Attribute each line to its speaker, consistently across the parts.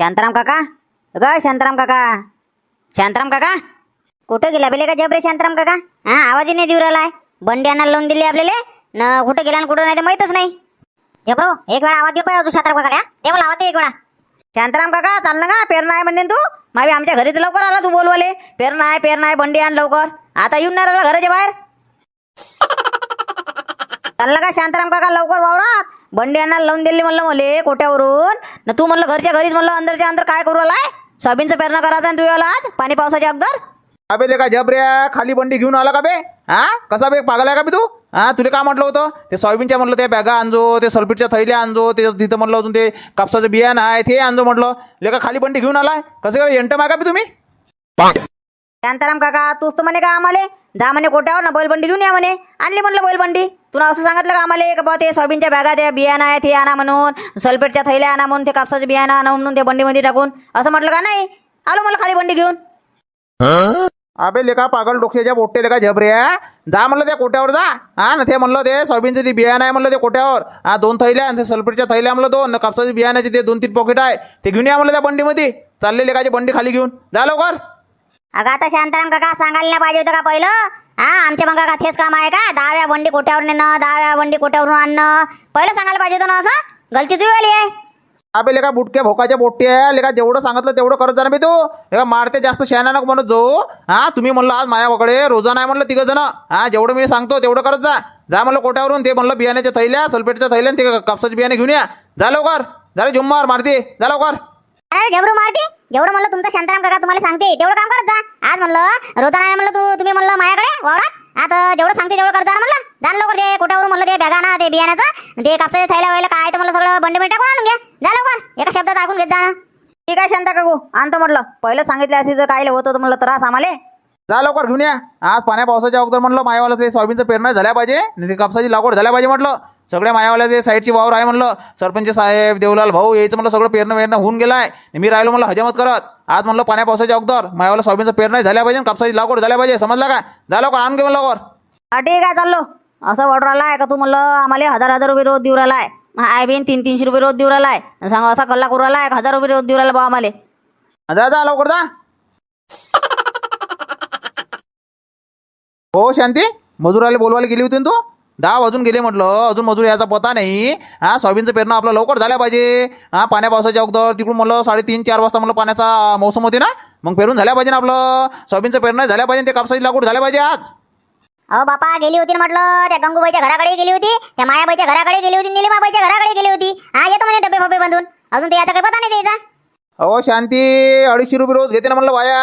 Speaker 1: शांताराम काका? ग शांताराम काका. शांताराम काका? कुठं गेला बेले का जबरे शांताराम काका? हा आवाजही नाही देऊ राहिलाय. बंडी आणायला लावून दिली आपल्याला. न कुठं गेला आणि कुठं नाही ते माहीतच नाही. जबरो एक वेळा आवाज दे पाहिजे तू शांताराम काका ते मला आवाज एक वेळा. शांताराम काका चाल ना का पेरणा आहे म्हणणे तू. मावी आमच्या घरी तर लवकर आला तू बोलवाले. पेरणा आहे पेरणा आहे बंडी आण लवकर. आता येऊन नाही राहिला घराच्या बाहेर. चाललं का शांताराम काका लवकर वावरात. बंडी आणायला लावून दिली म्हणलं मले कोट्यावरून. न तू म्हणलं घरच्या घरीच म्हणलं अंदरच्या अंदर काय करू आलाय सोयाबीनचं पेरणं करायचं आणि तू याला पाणी पावसाच्या अगोदर?
Speaker 2: अबे लेका जबऱ्या खाली बंडी घेऊन आला का बे? हा कसा बे पागल आहे का बे तू? हा तुला काय म्हटलं होतं? ते सोयाबीनच्या म्हटलं ते बॅगा आणजो ते सल्फेटच्या थैल्या आणजो ते तिथं म्हटलं अजून ते कापसाचं बियाणं आहे ते आणजो म्हटलं. लेका खाली बंडी घेऊन आलाय? कसं काय एंट मागा बे तुम्ही?
Speaker 1: शांताराम काका तूच तर म्हणे का आम्हाला? दहा म्हणे कोट्यावर ना बैलबंडी घेऊन या म्हणे. आणली म्हणलं बैलबंडी. तुला असं सांगितलं का आम्हाला का बा ते सोयाबीनच्या बॅगा ते बियाणं आहे ते आणा म्हणून. सल्फेटच्या थैल्या आणा म्हणून ते कापसाचं बियाणं आणा म्हणून ते बंडीमध्ये टाकून. असं म्हटलं का नाही? आलो मला खाली बंडी घेऊन.
Speaker 2: अबे लेका पागल डोक्याच्या पोट्टे लेका झबऱ्या जा म्हणलं त्या कोट्यावर जा. हा ना ते म्हणलं ते सोयाबीनचं ते बियाणं आहे म्हणलं ते कोट्यावर. हा दोन थैल्या आणि ते सल्फेटच्या थैल्या म्हणलं दोन कापसाच्या बियाण्याचे ते दोन तीन पॉकेट आहे. ते घेऊन या म्हणलं त्या बंडीमध्ये. चालले लेकाची बंडी खाली घेऊन. जा लवकर.
Speaker 1: अगं आता शांताराम काका सांगायला नाही पाहिजे होतं का पहिलं? हा आमच्या मग का तेच काम आहे का? दहाव्या बंडी कोट्यावर नेणं दहाव्या बंडी कोट्यावरून आणणं. पहिलं सांगायला पाहिजे होतं ना असं? गलती तुझी वाली आहे.
Speaker 2: अबे लेका बुटक्या भोकाच्या पोट्टी आहे. लेका जेवढं सांगितलं तेवढं करत जा ना बे तू. लेका मारते जास्त शहाणा नको म्हणत जाऊ हा तुम्ही म्हणलं आज माझ्याकडे रोजा नाही म्हणलं तिघं जण हा जेवढं मी सांगतो तेवढं करत जा. जा म्हणलं कोट्यावरून ते म्हणलं बियाण्याच्या थैल्या सल्फेटच्या थैल्या ते कापसाचे बियाणे घेऊन या. जा लवकर. जा रे झुम्मार मारते. जा लवकर.
Speaker 1: अरे मारते? जेवढं म्हणलं तुमचं शांताराम काका तुम्हाला सांगते तेवढं काम करत जा. आज म्हणलं रोजा नाही म्हणलं तू तुम्ही म्हणलं माझ्याकडे वावरात. आता जेवढं सांगते तेवढं करत जा म्हणलं. जा ना लवकर ते कोट्यावरून म्हणलं ते बॅगा ना ते बियाण्याचं. ते कापसाच्या थैल्या वैल्या काय तर म्हणलं सगळं बंडी टाकून आणून घ्या जा लवकर एका शब्दात ऐकून घेत जा ना. ठीक आहे शांता काकू आणतो म्हटलं. पहिलं सांगितलं असं जर काय होतं तर म्हणलं त्रास आम्हाला.
Speaker 2: जा लवकर घेऊन या. आज पाण्या पावसाच्या अगोदर म्हणलं मायावाला ते सोयाबीनचं पेरणं झाल्या पाहिजे आणि ते कापसाची लागवड झाल्या पाहिजे म्हटलं. सगळ्या मायावाल्या ते साईडची वावर आहे म्हणलं. सरपंच साहेब देवलाल भाऊ यायचं म्हणलं सगळं पेरणं वेरणं होऊन गेलाय. आणि मी राहिलो म्हणलं हजमत करत. आज म्हणलं पाण्या पावसाच्या अगोदर. मायावाला सोयाबीनचं पेरणं झाल्या पाहिजे कापसाची लागवड झाल्या पाहिजे. समजला का जा लवकर आण घे म्हणलं
Speaker 1: हा ठीक आहे चाललो? असं ऑर्डर आलाय का तू म्हणलं आम्हाला हजार हजार रुपये रोज देऊ राहिलाय? आय बीन तीन तीनशे रुपये रोज देऊ राहिलाय. सांग असा कल्ला करू राहिलाय एक हजार रुपये रोज देऊ राहिला बा आम्हाला.
Speaker 2: जा जा लवकर जा. हो शांती. मजुराला बोलवायला गेली होती तू? दहा वाजून गेले म्हटलं. अजून मजूर याचा पता नाही. हा सोयाबीनचं पेरणं आपलं लवकर झाल्या पाहिजे. हा पाण्या पावसाच्या अगोदर तिकडून म्हणलं साडेतीन चार वाजता म्हणलं पाण्याचा मौसम होते ना मग पेरून झाल्या पाहिजे ना आपलं. सोयाबीनचं पेरणं झाल्या पाहिजे ते कापसाची लागवड झाल्या पाहिजे आज.
Speaker 1: अहो बापा गेली होती म्हटलं. त्या गंगूबाईच्या घराकडे गेली होती. त्या मायाबाईच्या घराकडे गेली होती निलिमाबाईच्या घराकडे गेली होती. हा येतो म्हणे डबे फबे बांधून. अजून ते आता काय पता नाही द्यायचा.
Speaker 2: अहो शांती अडीचशे रुपये रोज घेते ना म्हणलं वाया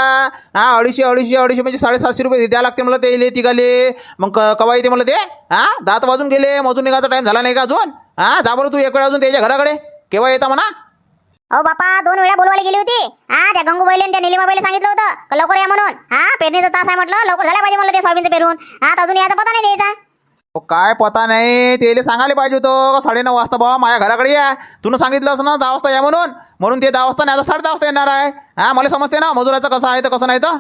Speaker 2: हा अडीचशे अडीचशे अडीचशे म्हणजे साडेसातशे रुपये द्यायला लागते म्हणलं ते इले तिघाले. मग क- कवा येते म्हणलं ते? हा दात वाजून गेले मजून निघायचा टाईम झाला नाही का अजून? हा जा बरं तू एक वेळ अजून त्याच्या घराकडे. केव्हा येता म्हणा?
Speaker 1: अहो बापा दोन वेळा बोलवायला गेली होती. हा त्या गंगूबाईला आणि त्या निलिमाबाईला सांगितलं होतं का लवकर या म्हणून. हा पेरणीचा तास आहे म्हटलं लवकर झाला पाहिजे म्हणलं ते सोयाबीनचं पेरून. हा आता अजून याचा पता नाही द्यायचा.
Speaker 2: अहो, काय पता नाही त्याला सांगायला पाहिजे होतं का साडेनऊ वाजता बाबा माझ्या घराकडे या. तुला सांगितलं असं ना दहा वाजता या म्हणून. म्हणून ते दहा वाजता नाही आता साडे दहा वाजता येणार आहे. हा मला समजते ना मजुराचं कसं आहे तर कसं नाही तर?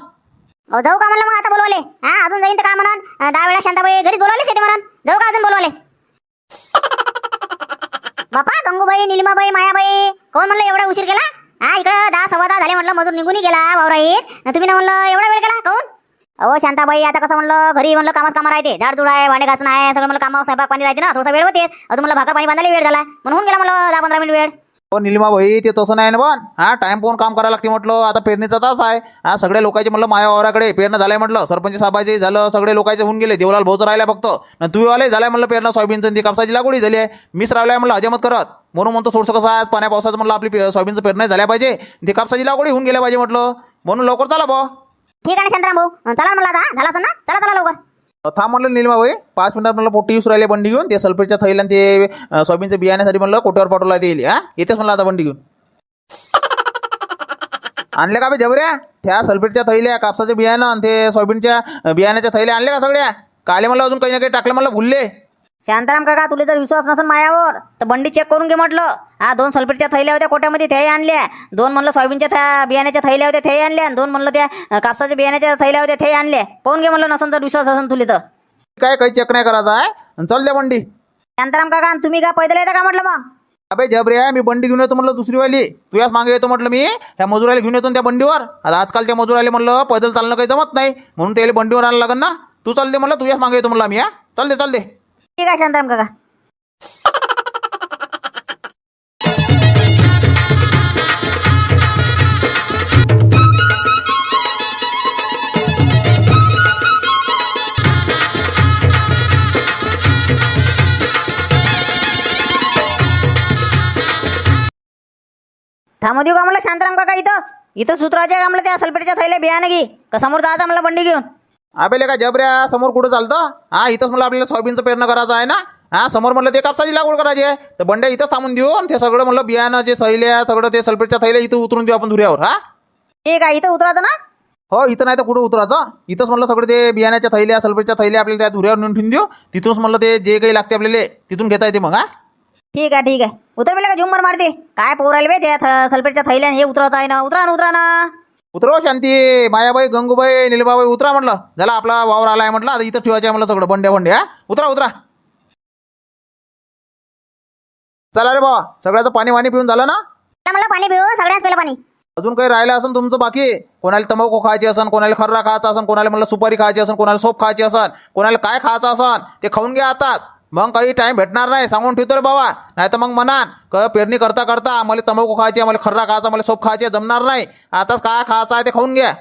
Speaker 1: अहो जाऊ का म्हणलं मग आता बोलवले हा अजून जाईन तर का म्हणून? अं, दहा वेळा शांताबाई घरी बोलवलेच येते म्हणून. जाऊ का अजून बोलवले बापा गंगूबाई निलिमाबाई मायाबाई कोण म्हणलं एवढा उशीर केला? हा इकडं दहा सव्वा दहा झाले म्हटलं मजूर निघून गेला वावराईत न तुम्ही ना म्हणलं एवढा वेळ केला? कोण? अहो शांताबाई आता कसं म्हणलं घरी म्हणलं कामाच कामा राहते झाडझुड आहे भांडे घासणं आहे सगळं म्हणलं कामा स्वयंपाक पाणी राहते ना थोडासा वेळ होते. अजून म्हणलं भाकर पाणी बांधायला वेळ झाला. म्हणून होऊन गेला म्हणलं दहा पंधरा मिनिट वेळ.
Speaker 2: हो निलिमा भाई ते तसं नाही ना पण. हा टाइम पाहून काम करायला लागते म्हटलं. आता पेरणीचा तास आहे. हा सगळ्या लोकांचे म्हटलं माया वावराकडे पेरणं झालंय म्हटलं. सरपंच साहेबाचे झालं सगळे लोकांचे होऊन गेले. देवलाल भाऊचं राहिल्या फक्त. ना तू आले झालंय म्हणलं पेरणं. सोयाबीनचं ती कापसाची लागवडी झाली आहे. मीच राहिलाय म्हटलं अजमत करत. म्हणून म्हणतो सोडसं कसं आहे पाण्या पावसाचं म्हटलं आपली पे- सोयाबीनचं पेरणं झाल्या पाहिजे. ते कापसाची लागवडी होऊन गेल्या पाहिजे म्हटलं. म्हणून लवकर चला भाऊ.
Speaker 1: ठीक आहे ना भाऊ. चला ना आता झाला असं ना? चला चला लवकर.
Speaker 2: थांब म्हणलं निलिमा भाई पाच मिनिटात म्हणलं पोटी यूस राहिले बंडी घेऊन. ते सल्फेटच्या थैल्या आणि ते अं, सोयाबीनचं बियाण्यासाठी म्हणलं कोट्यावर पाठवला येईल हा येतेच म्हणलं आता बंडी घेऊन. आणले का बे जबऱ्या? त्या सल्फेटच्या थैल्या कापसाच्या बियाणं आणि ते सोयाबीनच्या बियाण्याच्या थैल्या आणले का सगळ्या? काले म्हणलं अजून काही ना काही टाकलं म्हणलं भुलले.
Speaker 1: शांताराम काका तुला जर विश्वास नसेल मायावर तर बंडी चेक करून घे म्हटलं. हा दोन सल्फेटच्या थैल्या होत्या कोट्यामध्ये ते आणल्या. दोन म्हणलं सोयाबीनच्या थ्या बियाण्याच्या थैल्या होत्या ते आणल्या. आणि दोन म्हणलं त्या कापसाच्या बियाण्याच्या थैल्या होत्या ते आणल्या. पाहून घे म्हणलं नसेल तर विश्वास असेल तुला तर.
Speaker 2: काय काही चेक नाही करायचा आहे आणि चल द्या बंडी.
Speaker 1: शांताराम काका आणि तुम्ही का पैदल येता का म्हटलं मग?
Speaker 2: अबे जबरे मी बंडी घेऊन येतो म्हणलं दुसरीवाली. तुझ्याच मागे येतो म्हटलं मी. त्या मजुराला घेऊन येतो ना त्या बंडीवर. आता आजकाल त्या मजुराले म्हणलं पैदल चालणं काही जमत नाही. म्हणून त्याला बंडीवर आणायला लागेल ना. तू चालते म्हणलं तुझ्याच मागे येतो म्हणलं मी हा? चालते चालते
Speaker 1: ठीक आहे शांताराम काका. थांबू देऊ का म्हणलं शांताराम काका इथंच? इथं उतरायचं आहे का म्हणलं त्या सल्फेटच्या थैल्या बियाणं घे. का समोर जायचं म्हणलं बंडी घेऊन?
Speaker 2: अबे का जबऱ्या समोर कुठं चालतं? हा इथंच म्हणलं आपल्याला सोयाबीनचं पेरणं करायचं आहे ना? हा समोर म्हणलं ते कापसाची लागवड करायची आहे. तर बंड्या इथंच थांबून देऊ आणि ते सगळं म्हणलं बियाणं जे सैल्या सगळं ते सल्फेटच्या थैल्या इथं उतरून देऊ आपण धुऱ्यावर हा?
Speaker 1: ठीक आहे इथं उतरायचं ना?
Speaker 2: हो इथं नाही तर कुठं उतरायचं? इथंच म्हणलं सगळं ते बियाण्याच्या थैल्या सल्फेटच्या थैल्या आपल्याला त्या धुऱ्यावर नेऊन ठेवून देऊ. तिथूनच म्हणलं ते जे काही लागते आपल्याला तिथून घेता येते मग हा?
Speaker 1: ठीक आहे ठीक आहे. उतर बेले का झुंबर मारते? काय पोरायला बे त्या सल्फेटच्या थैल्यान? हे उतरत आहे ना उतरा ना उतरा ना.
Speaker 2: उतरव शांती मायाबाई गंगूबाई निलबाबाई उतरा म्हटलं. झाला आपला वावर आलाय म्हटलं आता इथं ठेवायचं आहे म्हणलं सगळं बंड्या बंड्या उतरा उतरा. चला रे बाबा सगळ्याचं पाणी वाणी पिऊन झालं ना?
Speaker 1: मला पाणी पिऊ सगळ्याच पेलं पाणी.
Speaker 2: अजून काही राहिलं असेल तुमचं बाकी? कोणाला तंबाखू खायची असन कोणाला खर्रा खायचा असन कोणाला म्हणलं सुपारी खायची असन कोणाला सोप खायची असन कोणाला काय खायचं असन ते खाऊन घ्या आताच. मग काही टाइम भेटणार नाही. सांगून ठेवतो रे बाबा. नाही तर मग म्हणान क पेरणी करता करता मला तंबाखू खायची मला खर्रा खायचा मला सोप खायची जमणार नाही. आताच काय खायचं आहे ते खाऊन घ्या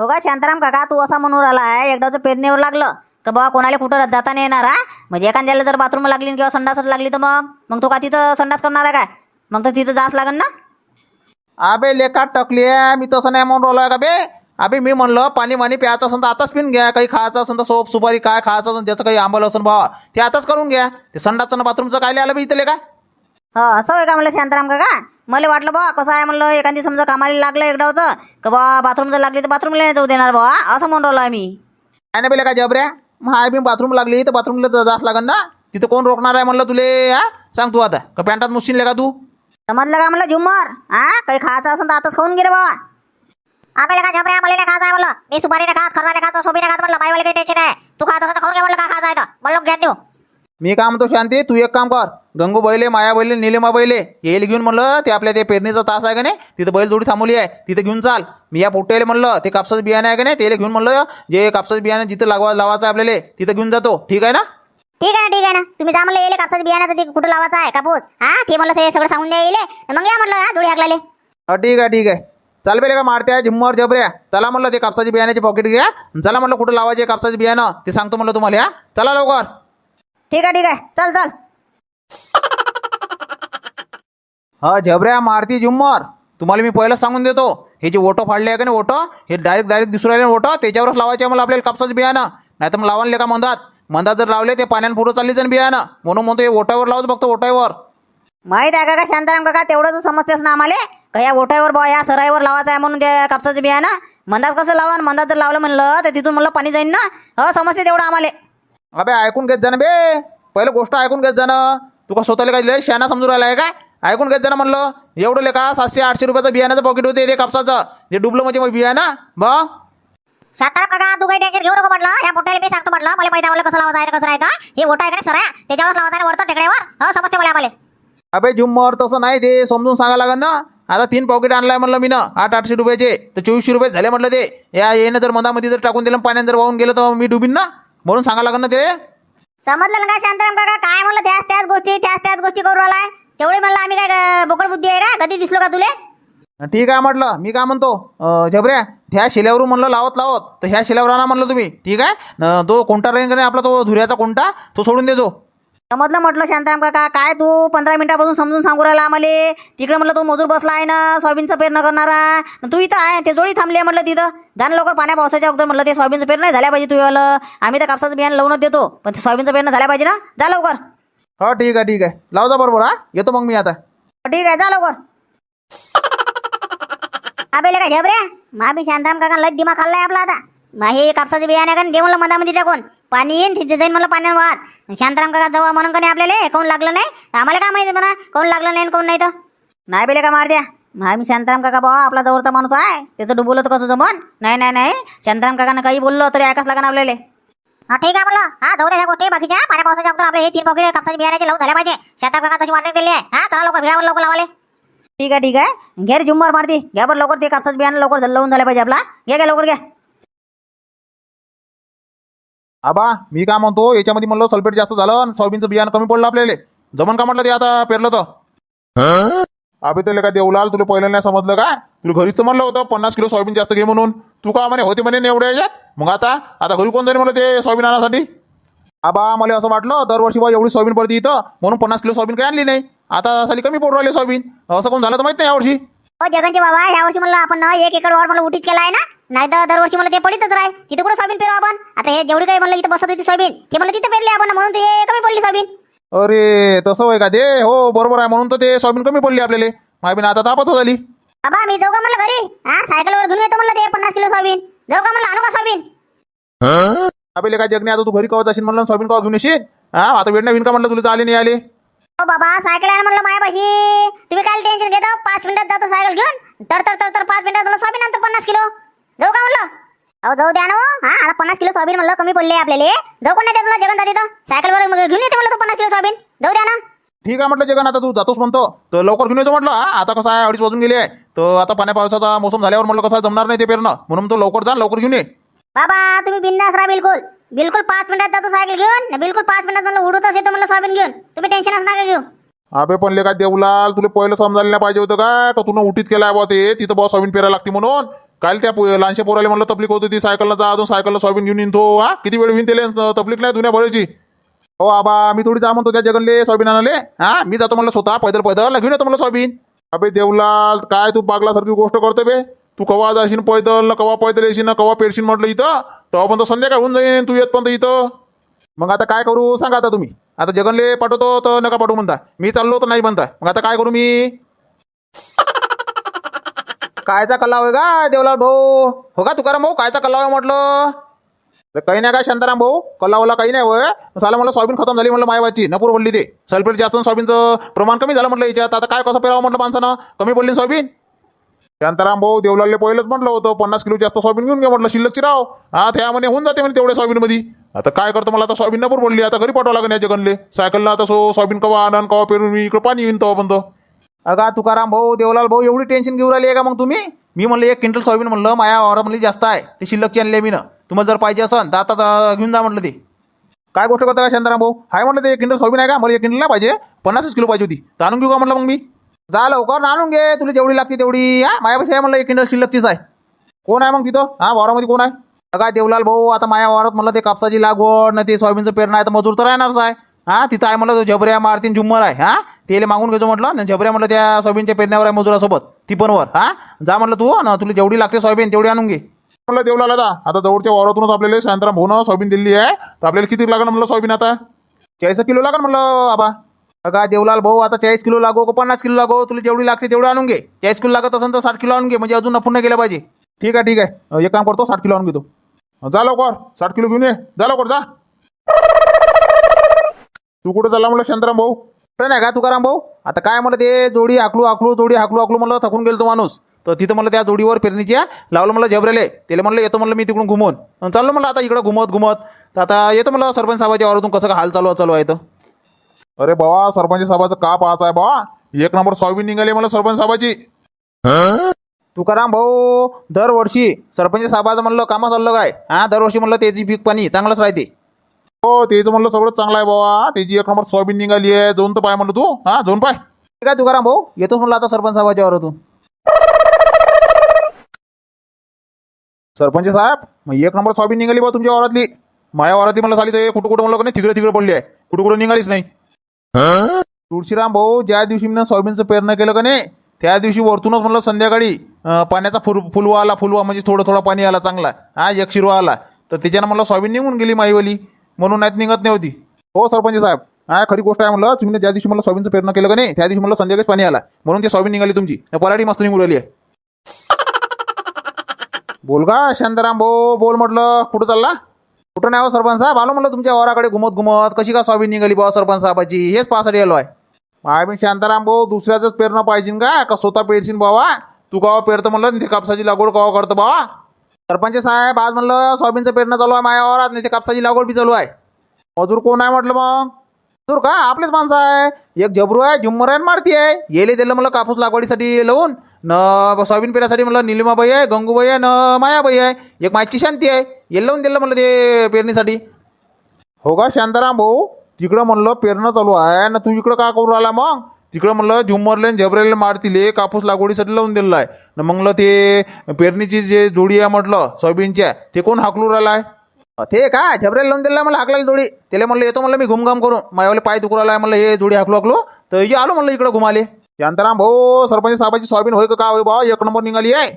Speaker 1: हो का शांताराम काका तू असा म्हणून राहिला आहे एकदा तर पेरणीवर लागलं. तर बाबा कोणाला कुठं जाता नाही येणार हा? म्हणजे एखाद्याला जर बाथरूम लागली किंवा संडास लागली तर मग? मग तो का तिथं संडास करणार आहे काय? मग तर तिथं जास लागेल ना?
Speaker 2: अबे लेखात टकली मी तसं नाही म्हणून राहिलोय का बे? अबे मी म्हणलं पाणी माणी प्यायचं असेल तर आताच पिऊन घ्या. काही खायचं असेल तर सोप सुपारी काय खायचं असेल ज्याचं काही आंबल असेल भावा ते आताच करून घ्या. ते संडासचं बाथरूमचं काय आलं बे इथले का
Speaker 1: हो असं होय का म्हणलं शांताराम काका? मला वाटलं बा कसं आहे म्हणलं एखादी समजा कामाला लागलं होतं का बा बाथरूम जर लागली तर बाथरूमला नाही जाऊ देणार बा असं म्हणून राहिलो आम्ही.
Speaker 2: काय नाही बेले का जबऱ्या. मग हाय मी बाथरूम लागली तर बाथरूमला जास लागन ना. तिथं कोण रोखणार आहे म्हणलं तुले हा? सांग तू आता. का पॅन्टात मुश्किल का तू?
Speaker 1: समजलं का म्हणलं झुम्मर? हा? काही खायचं असेल तर आताच खाऊन घे रे बाबा आपल्याला का झोपऱ्या मला नाही खायचं म्हणलं? मी सुपारी नाही खात खरवा नाही खात सोबी नाही खात म्हणलं बाईवाले काही टेन्शन आहे. तू खात तर खाऊन घे म्हणलं काय खायचं आहे तर? म्हणलं घ्या देऊ.
Speaker 2: मी काय म्हणतो शांती तू एक काम कर. गंगू बैले माया बैले निलिमा बैले येईल घेऊन म्हणलं ते आपल्या ते पेरणीचा तास आहे का नाही? तिथं बैल जोडी थांबवली आहे. तिथं घेऊन चाल. मी या पोट्याला म्हणलं ते कापसाचं बियाणं आहे का नाही? त्याला घेऊन म्हणलं जे कापसाचं बियाणं जिथं लागवा लावायचं आहे आपल्याला तिथं घेऊन जातो. ठीक आहे ना?
Speaker 1: ठीक आहे ना ठीक आहे ना. तुम्ही जा म्हणलं येले कापसाचं बियाण्याचं ते कुठं लावायचं आहे? कापूस. हा ते म्हणलं ते सगळं सांगून द्या येले मग या म्हणलं हा धुळी हाकलाले
Speaker 2: ठीक आहे ठीक आहे. चाल बेले का मारत्या झिम्मर जबऱ्या चला म्हणलं ते कापसाचे बियाण्याचे पॉकेट घ्या चला म्हणलं कुठं लावायचे कापसाचे बियाणं? ते सांगतो म्हणलं तुम्हाला हा. चला लवकर.
Speaker 1: ठीक आहे ठीक आहे. चल चल.
Speaker 2: हा झबऱ्या मारती झुम्मर तुम्हाला मी पहिलं सांगून देतो. हे जे ओटो फाडले आहे का नाही ओटो हे डायरेक्ट डायरेक्ट दिसून राहिले ओटो. त्याच्यावरच लावायचे मला आपल्याला कापसाचं बियाणं. नाही तर मग लावायला का मंदात? मंदात जर लावले ते पाण्यानं पुढं चालली जाईन बियाणं. म्हणून म्हणतो हे ओटावर लावतो फक्त ओटावर
Speaker 1: माहीत आहे का का शांताराम काका तेवढं तू समजतेस ना आम्हाला? का या ओठावर बा या सराईवर लावायचं आहे म्हणून त्या कापसाचं बियाणं मंदात कसं लावा आणि मंदात जर लावलं म्हणलं तर तिथून म्हणलं पाणी जाईन ना? हो समजते तेवढं आम्हाला.
Speaker 2: अबे ऐकून घेत जा ना बे. पहिलं गोष्ट ऐकून घेत जा ना. तू का स्वतःला काय लय शहाणा समजून राहिला आहे का? ऐकून घेत जा ना म्हणलं. एवढं ले का सातशे आठशे रुपयाचं बियाण्याचं पॉकेट होते ते कापसाचं. जे डुबलं म्हणजे मग बियाणं बघ
Speaker 1: शांताराम काका तू काही टेन्शन घेऊ नको म्हटलं. या पोट्याला मी सांगतो म्हटलं. मला पाहिजे कसं लावायचं आहे कसं राहायचं? हे ओटा आहे का सरा त्याच्यावर लावायचं वरतं टेकड्यावर? हो समजते मला आम्हाला
Speaker 2: अबे झुम्मर तसं नाही ते. समजून सांगायला लागेल ना. आता तीन पॉकेट आणलाय म्हणलं मी ना आठ आठशे रुपयाचे. तर चोवीसशे रुपये झाले म्हटलं ते. या येणं जर मधामध्ये जर टाकून दिलं पाण्यात जर वाहून गेलं तर मी डुबीन ना? म्हणून सांगायला लागेल ना ते.
Speaker 1: समजलं ना शांताराम काका? काय म्हणलं? त्याच त्याच गोष्टी त्याच त्याच गोष्टी करू राहिलाय. तेवढी म्हणलं आम्ही काय बोकड बुद्धी आहे का? कधी दिसलो का तुले?
Speaker 2: ठीक आहे म्हटलं. मी काय म्हणतो अं, झबऱ्या ह्या शिल्यावरून म्हणलं लावत लावत. तर ह्या शिल्यावर आणा म्हणलं तुम्ही. ठीक आहे? तो कोणता राहील आपला तो धुऱ्याचा कोणता? तो सोडून देजो
Speaker 1: समजलं म्हटलं शांताराम काका? काय तू? पंधरा मिनिटापासून समजून सांगू राहिला आम्हाला. तिकडे म्हटलं तू मजूर बसला आहे ना सोयाबीनचं पेरणं करणारा. तू इथं आहे ते जोडी थांबली आहे म्हटलं तिथं. जाण लवकर पाण्या पावसाच्या अगोदर म्हटलं ते सोयाबीनचं पेरणं नाही झाल्या पाहिजे तुझ्यावालं. आम्ही तर कापसाचं बियाणं लावूनच देतो. पण ते सोयाबीनचं पेरणं झाल्या पाहिजे ना? जा लवकर.
Speaker 2: हो ठीक आहे ठीक आहे. लावजा बरोबर हा. येतो मग मी आता.
Speaker 1: ठीक आहे जा लवकर. अबे का झबरे मा बी शांताराम काका लय दिमाग खाल्लाय आपला आता. मा हे कापसाचे बियाणे का? दे म्हणलं मधामध्ये टाकून. पाणी येईन तिथे जाईन म्हणलं पाण्यावर वाहत. शांताराम काका जवळ म्हणून का नाही आपल्याला कोण लागलं नाही? आम्हाला काय माहिती म्हणा कोण लागलं नाही कोण नाही तर? नाही बेले का मार द्या? हा मी शांताराम काका बाबा आपला जवळचा माणूस आहे. त्याचं डुबवलं तर कसं जमन? नाही नाही नाही. शांताराम काकानं काही बोललं तरी ऐकाच लागन आपल्याला. हा ठीक आहे म्हणलं हा जाऊ द्या गोष्टी. बाकीच्या पाण्या पावसाच्या अगोदर आपले हे तीन वगैरे कापसाचे बियाण्याचे लावून झाले पाहिजे. शेतात काका तशी वाटणी दिली आहे. हा चला लवकर भिडावर लवकर लावाले ठीक आहे ठीक आहे. घे रे जुम्मर मारती. घ्या बरं लवकर ते कापसाचे बियाणं लवकर लावून झालं पाहिजे आपला. घे घ्या लवकर घ्या
Speaker 2: आबा मी काय म्हणतो याच्यामध्ये म्हणलं सल्फेट जास्त झालं आणि सोयाबीनचं बियाणं कमी पडलं आपल्याला. जमन का म्हटलं ते आता पेरलं तर? अबे त्याला काय देवलाल तुला पहिलं नाही समजलं का? तुला घरीच तर म्हणलं होतं पन्नास किलो सोयाबीन जास्त घे म्हणून. तू का म्हणे होते म्हणे एवढ्या याच्यात? मग आता आता घरी कोण जाईल म्हणलं ते सोयाबीन आणण्यासाठी आबा मला असं वाटलं दरवर्षी बा एवढी सोयाबीन पडते इथं म्हणून पन्नास किलो सोयाबीन काही आणली नाही. आता साली कमी पडू राहिले सोयाबीन. असं कोण झालं तर माहीत नाही यावर्षी.
Speaker 1: हो जगनचे बाबा यावर्षी म्हणलं आपण एक एकर वावर म्हणलं उठीत केला आहे ना? नाही तर दरवर्षी मला ते पडीतच राहील. तिथे कुठं सोयाबीन पेरू आपण? आता हे जेवढी काही म्हणलं इथं बसत होती सोयाबीन ते म्हणलं तिथे पेरली आपण म्हणून ते कमी पडली सोयाबीन.
Speaker 2: अरे तसं होय का? ते हो बरोबर आहे म्हणून तर ते सोयाबीन कमी पडली आपल्याला. मायबीन आता तापत झाली.
Speaker 1: बाबा मी जाऊ का म्हणलं घरी? हा सायकलवर घेऊन येतो म्हणलं ते पन्नास किलो सोयाबीन. जाऊ का म्हणलं आणू का सोयाबीन?
Speaker 2: आपल्याला काय जगणे आता तू घरी कवत असेल म्हणलं सोयाबीन कवा घेऊन येशील? हा आता वेळ नाही का म्हणलं तुला आले नाही आले
Speaker 1: बाबा सायकल आहे म्हणलं मायापाशी. तुम्ही काय टेन्शन घेता? पाच मिनिटात जातो सायकल घेऊन. तर तर तर तर पाच मिनिटात मला सोयाबीन आणतो पन्नास किलो. जाऊ का म्हणलं अहो जाऊ द्या ना हो. हा आता पन्नास किलो सोयाबीन म्हणलं कमी पडले आपल्याला. जाऊ कोण नाही देत मला जगन तिथं? सायकलवर मग घेऊन येते म्हणलं तो पन्नास किलो सोयाबीन. जाऊ द्या ना.
Speaker 2: ठीक आहे म्हटलं जगन आता तू जातोस म्हणतो. तर लवकर घेऊन येतो म्हटलं हा. आता कसं आहे अडीच वाजून गेले आहे. तर आता पाण्या पावसाचा मोसम झाल्यावर म्हटलं कसं जमणार नाही ते पेरणं. म्हणून तो लवकर जा लवकर घेऊन ये.
Speaker 1: बाबा तुम्ही बिंदास राहा बिलकुल. बिलकुल पाच मिनिटात जातो सायकल घेऊन. न बिलकुल पाच मिनिटात मला उडत असेल तर मला सोयाबीन घेऊन. तुम्ही टेन्शनच नका घेऊ.
Speaker 2: अबे पण ले काय देवलाल तुला पहिलं समजायला नाही पाहिजे होतं का का तुला उटीत केलाय बा ते? तिथं बा सोयाबीन पेरायला लागते म्हणून. काल त्या पो- लहानशा पोराला म्हणलं तपलीक होती ती सायकलला जा अजून सायकलला सोयाबीन घेऊन येईन तो हा? किती वेळ होईन त्याला? तपलीक नाही धुण्या भरायची. हो आबा मी थोडी जा म्हणतो त्या जगनले सोयाबीन आणाले हा? मी जातो म्हणलं स्वतः पैदल पैदल घेऊन येतो म्हणलं सोयाबीन अबे देवलाल काय तू पागलासारखी गोष्ट करतो बे? तू कवा जाशील पैदल कवा पैदल येशील ना कवा पेरशील म्हटलं इथं? तेव्हा पण संध्याकाळ होऊन जाईन तू येत पण इथं. मग आता काय करू सांगा आता तुम्ही. आता जगनले पाठवतो तर नका पाठवू म्हणता. मी चाललो तर नाही म्हणता. मग आता काय करू मी? कायचा कल्ला होय का देवलाल भाऊ? हो का तुकाराम भाऊ कायचा कल्ला होय म्हटलं? अरे काही नाही का शांताराम भाऊ? कलावला काही नाही होय. साला म्हणलं सोयाबीन खतम झाली म्हटलं मायवाची नपूर बोलली ते. सल्फेट जास्त आणि सोयाबीनचं. प्रमाण कमी झालं म्हटलं याच्यात. आता काय कसं पेरावं म्हटलं माणसानं? कमी बोलली ना सोयाबीन? शांताराम भाऊ देवलालले पहिलंच म्हटलं होतं. पन्नास किलो जास्त सोयाबीन घेऊन घे म्हटलं शिल्लक चिराव हा त्या म्हणे होऊन जाते म्हणे तेवढ्या सोयाबीन मध्ये आता काय करतो मला आता सोयाबीन नपूर बोलली. आता घरी पाठवावं लागेल याच्या गणले सायकलला आता सो सोयाबीन कवा आणन कवा पेरून मी इकडं पाणी येईन तेव्हा पण अगा तुकाराम भाऊ देवलाल भाऊ एवढी टेन्शन घेऊन राहिली आहे का मग तुम्ही? मी म्हणलं एक क्विंटल सोयाबीन म्हणलं माया वावरामध्ये जास्त आहे. ते शिल्लकची आणली मी ना तुम्हाला जर पाहिजे असेल तर आता घेऊन जा म्हटलं ते. काय गोष्ट करता का शांताराम भाऊ? हाय म्हटलं ते एक क्विंटल सोयाबीन आहे का? मला एक क्विंटल नाही पाहिजे. पन्नासच किलो पाहिजे होती. तर आणून घेऊ का म्हटलं मग मी? जा लवकर ना आणून घे. तुला जेवढी लागते तेवढी हा? मायापाशी आहे म्हणलं एक क्विंटल शिल्लकचीच आहे. कोण आहे मग तिथं? हा वावरामध्ये कोण आहे? अगा देवलाल भाऊ आता माया वावरात म्हणलं ते कापसाची लागवड ना ते सोयाबीनचं पेरणं आहे तर मजूर तर राहणारच आहे. हा तिथं आहे म्हणलं जबऱ्या मारतीन झुम्मर आहे हा? तेले मागून घेतो म्हटलं आणि झबऱ्या म्हटलं त्या सोयाबीनच्या पेरण्यावर आहे मजुरासोबत ती पण वर हा? जा म्हटलं तू ना तुला जेवढी लागते सोयाबीन तेवढी आणून घे. म्हणलं देवलाल आता आता जवळच्या वावरातूनच आपल्याला शेंतराम भाऊ ना सोयाबीन दिली आहे तर आपल्याला किती लागणार म्हणलं सोयाबीन आता? चाळीस किलो लागेल म्हणलं आबा. अगा देवलाल भाऊ आता चाळीस किलो लागो का पन्नास किलो लागो? तुला जेवढी लागते तेवढी आणून घे. चाळीस किलो लागत असेल तर साठ किलो आणून घे म्हणजे अजून नफून गेलं पाहिजे. ठीक आहे ठीक आहे. एक काम करतो साठ किलो आणून घेतो. जा लवकर साठ किलो घेऊन ये. जा लवकर जा. तू कुठं चालला म्हणलं शांताराम भाऊ? कुठं नाही का तुकाराम भाऊ? आता काय म्हणलं ते जोडी आकलू आकलू जोडी हाकलू आकलू म्हणलं थकून गेलो तो माणूस. तर तिथं म्हणलं त्या जोडीवर पेरणीच्या लावलं म्हणलं झबरेले. त्याला म्हणलं येतो म्हणलं मी तिकडून घुमवून अन् चाललो म्हणलं आता इकडं घुमत घुमत. तर आता येतो म्हणलं सरपंच साहेबाच्या वावरातून कसं हाल चालू चालू आहे तर अरे बाबा सरपंच साहेबाचं का पाहायचं आहे बाबा? एक नंबर सोयाबीन निघाली मला सरपंच साहेबाची. तुकाराम भाऊ दरवर्षी सरपंच साहेबाचं म्हणलं कामं चाललं काय हा दरवर्षी म्हणलं त्याची पीक पाणी चांगलंच राहते. हो तेच म्हणलं सगळं चांगलं आहे बाबा. त्याची एक नंबर सोयाबीन निघाली आहे. जाऊन तर पाय म्हणलं तू. हा जाऊन पाय. आहे तुकाराम भाऊ. येतोच म्हणलं आता सरपंच साहेबाच्या वावरातून. सरपंच साहेब मग एक नंबर सोयाबीन निघाली बा तुमच्या वावरातली. माझ्या वावरातली मला साली ते कुठं कुठं म्हणलं का नाही तिकडे तिकडे पडली आहे. कुठं कुठं निघालीच नाही. तुळशीराम भाऊ ज्या दिवशी मी सोयाबीनचं पेरणं केलं का नाही त्या दिवशी वरतूनच म्हणलं संध्याकाळी अं, पाण्याचा फुल फुलवा आला फुलवा म्हणजे थोडं थोडा पाणी आला चांगला. हा एक शिरवा आला. तर त्याच्यानं मला सोयाबीन निघून गेली माईवाली. म्हणून नाहीत निघत नाही होती. हो सरपंच साहेब. हा खरी गोष्ट आहे म्हणलं तुम्ही ज्या दिवशी मला सोयाबीनचं पेरणं केलं का नाही त्या दिवशी मला संध्याकाळीच पाणी आला. म्हणून ते सोयाबीन निघाली तुमची. पराठी मस्त निघून राहिली आहे. बोल का शांताराम भाऊ बोल म्हटलं. कुठं चालला? कुठं नाही हो सरपंच साहेब. आलो म्हटलं तुमच्या वराकडे घुमत घुमत. कशी का सोयाबीन निघाली बा सरपंच साहेबाची? हेच पासाठी आलो आहे. माय मी शांताराम भाऊ दुसऱ्याच पेरणं पाहिजे का? का स्वतः पेरशील बाबा तू कवा पेरतं म्हणलं ते कापसाची लागवड कवा करतं बाबा सरपंच साहेब आज म्हणलं सोयाबीनचं पेरणं चालू आहे मायावर आज नाही ते कापसाची लागवड बी चालू आहे. मजूर कोण आहे म्हटलं मग? मजूर का? आपलेच माणसं आहे. एक जबरू आहे झुम्मर आहे मारती आहे. येले दिलं म्हणलं कापूस लागवडीसाठी लावून न सोयाबीन पेरासाठी म्हणलं निलिमाबाई आहे गंगूबाई आहे न मायाबाई आहे. एक मायची शांती आहे. येल लावून दिलं म्हणलं ते पेरणीसाठी. हो का शांताराम भाऊ? तिकडं म्हणलं पेरणं चालू आहे ना तू इकडं का करू राहिला मग? तिकडं म्हणलं झुम्मरले झबरेले मारतीले कापूस लागवडीसाठी लावून दिलेलं आहे. न म्हणलं ते पेरणीची जे जोडी आहे म्हटलं सोयाबीनच्या ते कोण हाकलू राहिला आहे? ते का झबरेला लावून दिलं मला हाकलायला जोडी. त्याला म्हणलं येतो म्हणलं मी घुमघाम करून. माझ्यावाले पाय दुखू राहिला आहे म्हणलं हे जोडी हाकलो हाकलो. तर ये आलो म्हणलं इकडं घुमाले. शांताराम भाऊ सरपंच साहेबाची सोयाबीन होय का होय भाऊ एक नंबर निघाली आहे.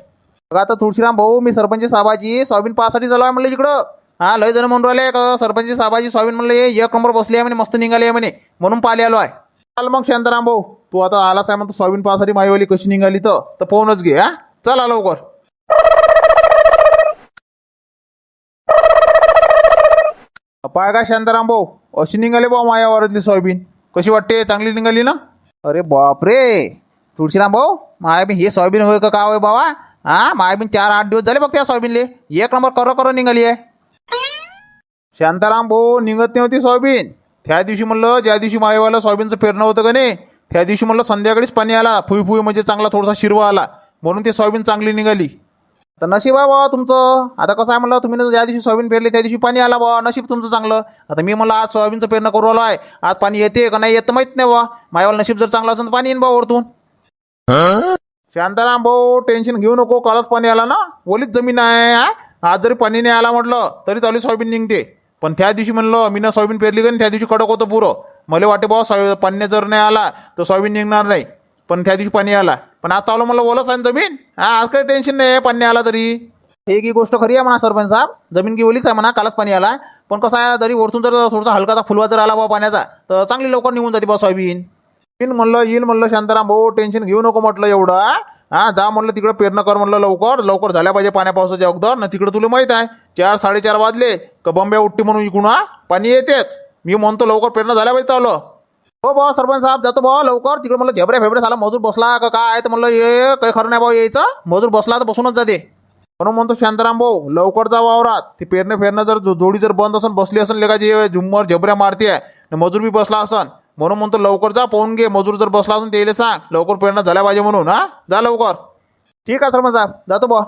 Speaker 2: बघा आता तुळशीराम भाऊ मी सरपंच साहेबाची सोयाबीन पाहासाठी झालो आहे म्हणलं इकडं. हा लय जण म्हणून राहिले का सरपंच साहेबाची सोयाबीन म्हणलं हे एक नंबर बसली आहे म्हणे मस्त निघाली आहे म्हणे म्हणून पाहिले आलो आहे. चल मग शांताराम भाऊ तू आता आलास आहे म्हणतो सोयाबीन पासाठी माईवाली कशी निघाली तर तर पाहूनच घे हा? चला लवकर. पाय का शांताराम भाऊ अशी निघाली भाऊ माया वावरातली सोयाबीन. कशी वाटते? चांगली निघाली ना? अरे बापरे! तुळशीराम भाऊ मायाबीन हे सोयाबीन होय का का होय बाबा हा? मायाबीन चार आठ दिवस झाले बघ त्या सोयाबीनले. एक नंबर करो करो निघाली आहे. शांताराम भाऊ निघत नव्हती सोयाबीन. त्या दिवशी म्हणलं ज्या दिवशी मायवाला सोयाबीनचं पेरणं होतं का नाही त्या दिवशी म्हणलं संध्याकाळीच पाणी आला फुई फुई म्हणजे चांगला थोडासा शिरवा आला म्हणून ते सोयाबीन चांगली निघाली. तर नशीब आहे बाबा तुमचं. आता कसं आहे म्हणलं तुम्ही ज्या दिवशी सोयाबीन पेरले त्या दिवशी पाणी आला बाबा नशीब तुमचं चांगलं. आता मी म्हणलं आज सोयाबीनचं पेरणं करू आलो आहे आज पाणी येते का नाही येत माहीत नाही बा मायावाला नशीब जर चांगलं असेल तर पाणी येईन बा वरतून. शांताराम भाऊ टेन्शन घेऊ नको कालच पाणी आला ना. ओलीच जमीन आहे आज जरी पाणी नाही आला म्हटलं तरी चालू सोयाबीन निघते. पण त्या दिवशी म्हणलं मी ना सोयाबीन पेरली का त्या दिवशी कडक होतं पुरं. मला वाटे बाबा सोय पाणी जर नाही आला तर सोयाबीन निघणार नाही. पण त्या दिवशी पाणी आला. पण आता आलो मला ओलच आहे ना जमीन? हा आज काही टेन्शन नाही आहे पाणी आला तरी. हे ही गोष्ट खरी आहे म्हणा सरपंच साहेब. जमीन की ओलीच आहे म्हणा कालच पाणी आला. पण कसं आहे जरी वरतून जर थोडासा हलकाचा फुलवा जर आला बा पाण्याचा तर चांगली लवकर निघून जाते बा सोयाबीन. येईन म्हणलं येईन म्हणलं शांताराम भाऊ टेन्शन घेऊ नको म्हटलं एवढं हा जा म्हणलं तिकडं पेरणं कर म्हणलं लवकर. लवकर झाल्या पाहिजे पाण्या पावसाच्या अगोदर. ना तिकडं तुला माहीत आहे चार साडेचार वाजले. का बंब्या उठती म्हणून इकडून हा? पाणी येतेच. मी म्हणतो लवकर पेरणं झाल्या पाहिजे आलो. हो भाऊ सरपंच साहेब जातो भाऊ लवकर. तिकडे म्हणलं झेबऱ्या फेबऱ्या झाला मजूर बसला का काय? तर म्हणलं ये काही खरं नाही भाऊ यायचं. मजूर बसला तर बसूनच जाते. म्हणून म्हणतो शांताराम भाऊ लवकर जा वावरात. ते पेरणं फेरणं जर जोडी जर बंद असेल बसली असेल लेखाची झुम्मर झेबऱ्या मारते आहे मजूर बी बसला असन. म्हणून म्हणतो लवकर जा पाहून घे. मजूर जर बसला असून त्याला सांग. लवकर पेरणं झाल्या पाहिजे म्हणून हा? जा लवकर. ठीक आहे सरपंच साहेब. जातो बा